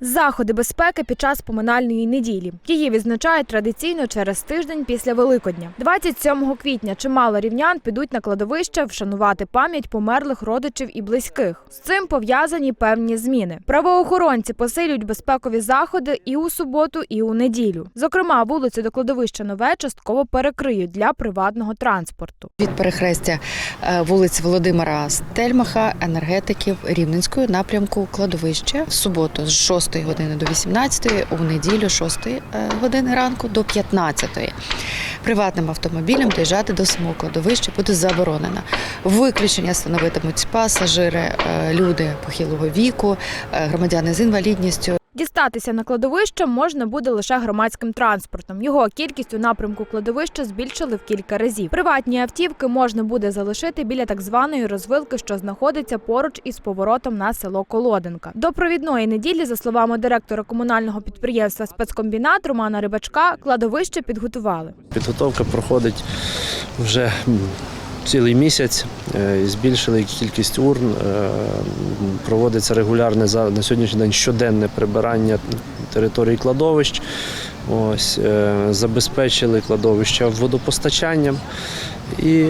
Заходи безпеки під час поминальної неділі. Її відзначають традиційно через тиждень після Великодня. 27 квітня чимало рівнян підуть на кладовище вшанувати пам'ять померлих родичів і близьких. З цим пов'язані певні зміни. Правоохоронці посилюють безпекові заходи і у суботу, і у неділю. Зокрема, вулицю до кладовища нове частково перекриють для приватного транспорту. Від перехрестя е, вулиць Володимира Стельмаха, енергетиків Рівненської напрямку кладовище в суботу з 6 години до 18, у неділю з 6 е, години ранку до 15. Приватним автомобілем доїжджати до самого кладовища буде заборонено. Виключення становитимуть пасажири, е, люди похилого віку, е, громадяни з інвалідністю. Дістатися на кладовище можна буде лише громадським транспортом. Його кількість у напрямку кладовища збільшили в кілька разів. Приватні автівки можна буде залишити біля так званої розвилки, що знаходиться поруч із поворотом на село Колоденка. До провідної неділі, за словами директора комунального підприємства спецкомбінат Романа Рибачка, кладовище підготували. Підготовка проходить вже цілий місяць. е, Збільшили кількість урн. е, Проводиться регулярне за- на сьогоднішній день щоденне прибирання території кладовищ. Ось, е, забезпечили кладовища водопостачанням. І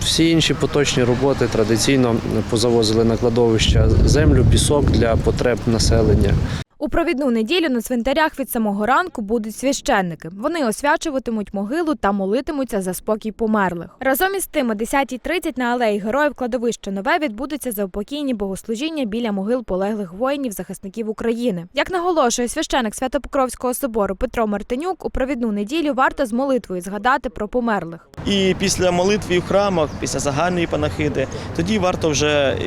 всі інші поточні роботи традиційно позавозили на кладовища землю, пісок для потреб населення. У провідну неділю на цвинтарях від самого ранку будуть священники. Вони освячуватимуть могилу та молитимуться за спокій померлих. Разом із тим, о 10.30 на алеї героїв кладовища нове відбудуться заупокійні богослужіння біля могил полеглих воїнів захисників України. Як наголошує священик Святопокровського собору Петро Мартинюк, у провідну неділю варто з молитвою згадати про померлих. І після молитви в храмах, після загальної панахиди, тоді варто вже е,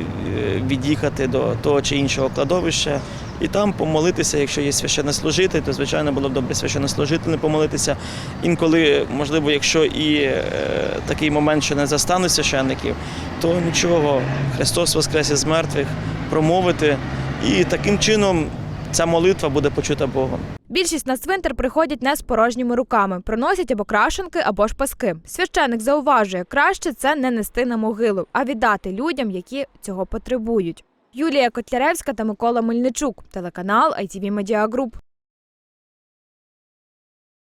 від'їхати до того чи іншого кладовища і там помолитися, якщо є священнослужитель, то звичайно було б добре священнослужителем помолитися. Інколи, можливо, якщо і е, такий момент, що не застануть священників, то нічого, Христос воскрес із мертвих, промовити, і таким чином ця молитва буде почута Богом. Більшість на цвинтар приходять не з порожніми руками, приносять або крашенки, або ж паски. Священик зауважує, краще це не нести на могилу, а віддати людям, які цього потребують. Юлія Котляревська та Микола Мельничук, телеканал ITV Media Group.